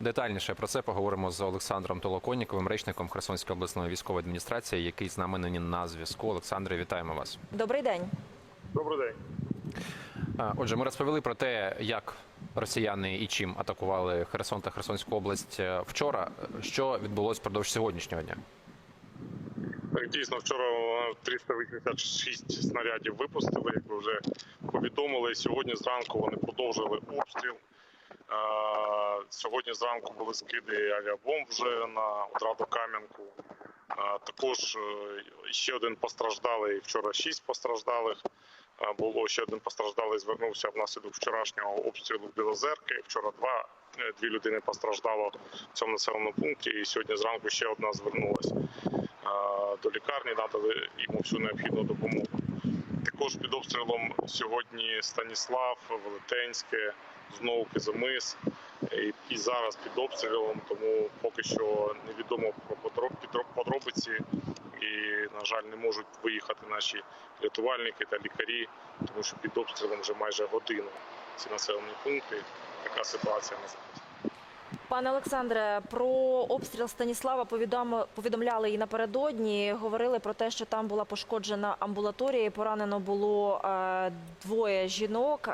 Детальніше про це поговоримо з Олександром Толоконніковим, речником Херсонської обласної військової адміністрації, який з нами нині на зв'язку. Олександре, вітаємо вас. Добрий день. Добрий день. Отже, ми розповіли про те, як росіяни і чим атакували Херсон та Херсонську область е, вчора. Що відбулося впродовж сьогоднішнього дня? Так, дійсно, вчора 386 снарядів випустили, як ви вже повідомили. Сьогодні зранку вони продовжили обстріл. Сьогодні зранку були скиди авіабомб вже на одраду Кам'янку. Також е, ще один постраждалий. Вчора шість постраждалих. Було ще один постраждалий. Звернувся внаслідок вчорашнього обстрілу Білозерки. Вчора два е, дві людини постраждало в цьому населеному пункті. І сьогодні зранку ще одна звернулася до лікарні, надали йому всю необхідну допомогу. Також під обстрілом сьогодні Станіслав, Велетенське, знову Кизимис. І, і зараз під обстрілом, тому поки що невідомо про подробиці. І, на жаль, не можуть виїхати наші рятувальники та лікарі, тому що під обстрілом вже майже годину ці населені пункти. Така ситуація на зараз. Пане Олександре, про обстріл Станіслава повідом... повідомляли і напередодні. Говорили про те, що там була пошкоджена амбулаторія. і Поранено було е, двоє жінок. Е,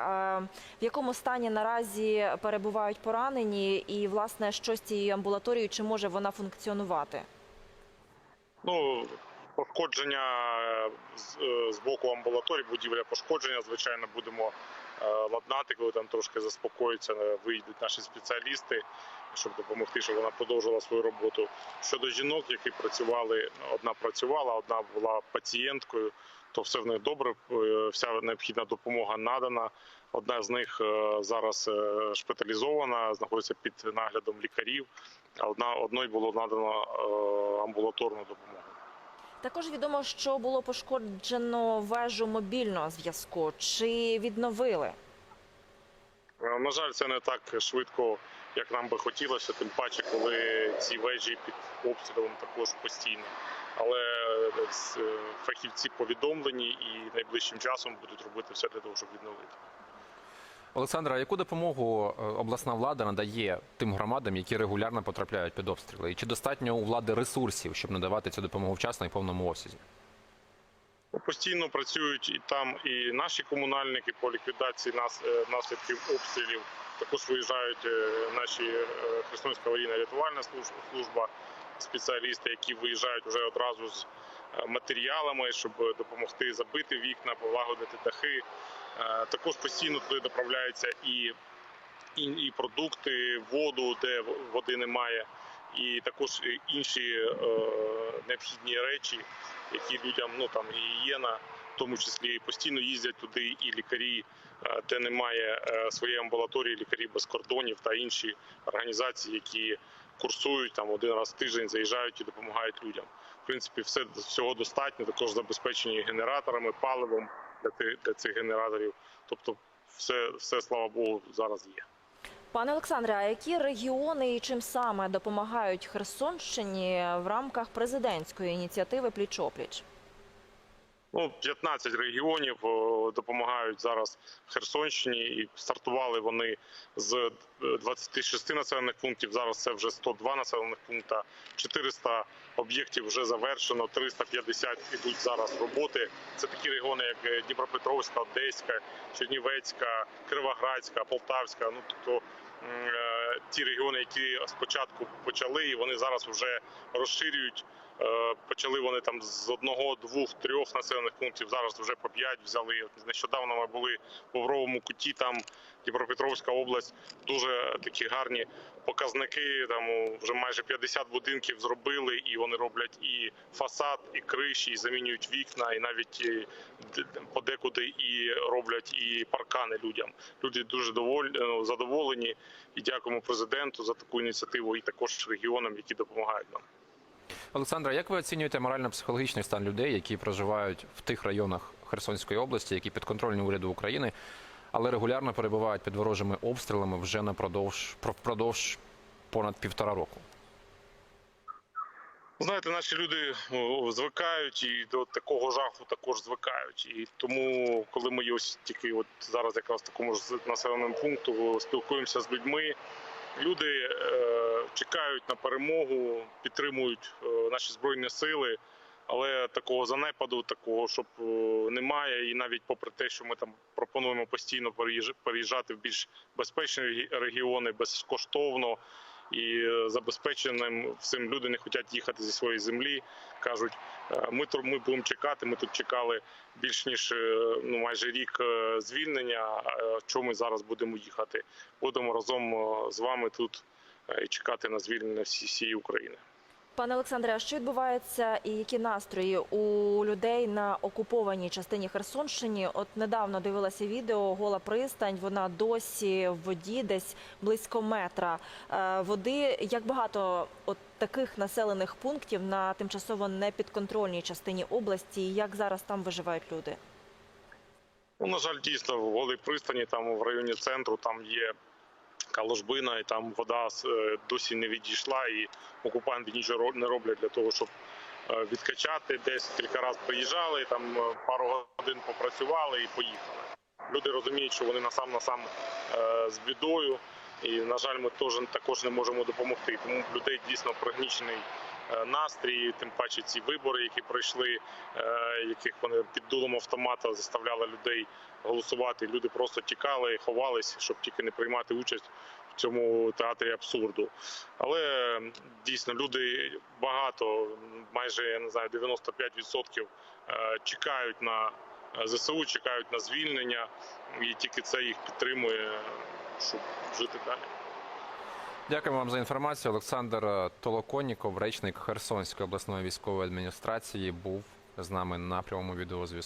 в якому стані наразі перебувають поранені, і власне що з цією амбулаторією, чи може вона функціонувати? Ну, пошкодження е, з, боку амбулаторії, будівля пошкодження. Звичайно, будемо ладнати, коли там трошки заспокоїться, е, вийдуть наші спеціалісти, щоб допомогти, щоб вона продовжила свою роботу. Щодо жінок, які працювали, одна працювала, одна була пацієнткою, то все в них добре. е, Вся необхідна допомога надана. Одна з них е, зараз е, шпиталізована, знаходиться під наглядом лікарів. А одна одної було надано е, амбулаторну допомогу. Також відомо, що було пошкоджено вежу мобільного зв'язку. Чи відновили? Е, На жаль, це не так швидко, як нам би хотілося, тим паче, коли ці вежі під обстрілом також постійно. Але е, е, фахівці повідомлені і найближчим часом будуть робити все для того, щоб відновити. Олександра, яку допомогу е, обласна влада надає тим громадам, які регулярно потрапляють під обстріли? І чи достатньо у влади ресурсів, щоб надавати цю допомогу вчасно і повному обсязі? Ну, Постійно працюють і там і наші комунальники по ліквідації е, наслідків обстрілів. Також виїжджають е, наші Херсонська аварійна рятувальна служба, спеціалісти, які виїжджають вже одразу з матеріалами, щоб допомогти забити вікна, полагодити дахи. Е, Також постійно туди доправляються і, і, і продукти, воду, де води немає, і також інші е, необхідні речі, які людям ну там і гігієна, в тому числі постійно їздять туди і лікарі, е, де немає е, своєї амбулаторії, лікарі без кордонів та інші організації, які курсують там один раз в тиждень, заїжджають і допомагають людям. Принципі, все всього достатньо. Також забезпечені генераторами, паливом для цих генераторів. Тобто, все, все слава Богу, зараз є. Пане Олександре, а які регіони і чим саме допомагають Херсонщині в рамках президентської ініціативи Пліч-опліч? Ну, 15 регіонів допомагають зараз Херсонщині, і стартували вони з е, 26 населених пунктів. Зараз це вже 102 населених пункта. 400 об'єктів вже завершено, 350 ідуть зараз роботи. Це такі регіони, як е, Дніпропетровська, Одеська, Чернівецька, Кривоградська, Полтавська. Ну тобто е, ті регіони, які спочатку почали, і вони зараз вже розширюють. Е, Почали вони там з одного, двох, трьох населених пунктів. Зараз вже по п'ять взяли. Нещодавно ми були в Бобровому куті. Там Дніпропетровська область дуже такі гарні показники. Там вже майже 50 будинків зробили, і вони роблять і фасад, і криші, і замінюють вікна, і навіть д- подекуди і роблять і паркани людям. Люди дуже доволі ну, задоволені і дякуємо президенту за таку ініціативу, і також регіонам, які допомагають нам. Олександра, як ви оцінюєте морально-психологічний стан людей, які проживають в тих районах Херсонської області, які підконтрольні уряду України, але регулярно перебувають під ворожими обстрілами вже напродовж впродовж понад півтора року? Знаєте, наші люди звикають і до такого жаху також звикають. І тому, коли ми ось тільки от зараз якраз такому ж населеному пункту спілкуємося з людьми, Люди е, чекають на перемогу, підтримують е, наші збройні сили. Але такого занепаду, такого, щоб е, немає, і навіть попри те, що ми там пропонуємо постійно переїжджати в більш безпечні регіони безкоштовно і е, забезпеченим всім люди не хочуть їхати зі своєї землі. кажуть, е, ми ми будемо чекати. Ми тут чекали більш ніж е, ну майже рік звільнення. Чому ми зараз будемо їхати? Будемо разом з вами тут і чекати на звільнення всієї України. Пане Олександре, а що відбувається і які настрої у людей на окупованій частині Херсонщини? От недавно дивилася відео Гола пристань. Вона досі в воді, десь близько метра е, води. Як багато от таких населених пунктів на тимчасово непідконтрольній частині області? Як зараз там виживають люди? Ну, на жаль, дійсно, в голій пристані, там в районі центру, там є каложбина, і там вода е, досі не відійшла, і окупанти нічого не роблять для того, щоб е, відкачати. Десь кілька разів приїжджали, там е, пару годин попрацювали і поїхали. Люди розуміють, що вони на сам е, з бідою, на жаль, ми теж також не можемо допомогти. Тому людей дійсно пригнічений е, настрій, тим паче ці вибори, які пройшли, е, яких вони під дулом автомата заставляли людей голосувати. Люди просто тікали, ховались, щоб тільки не приймати участь в цьому театрі абсурду. Але дійсно люди багато, майже я не знаю, 95% е, чекають на ЗСУ, чекають на звільнення, і тільки це їх підтримує, щоб жити далі. Дякуємо вам за інформацію. Олександр Толоконніков, речник Херсонської обласної військової адміністрації, був з нами на прямому відеозв'язку.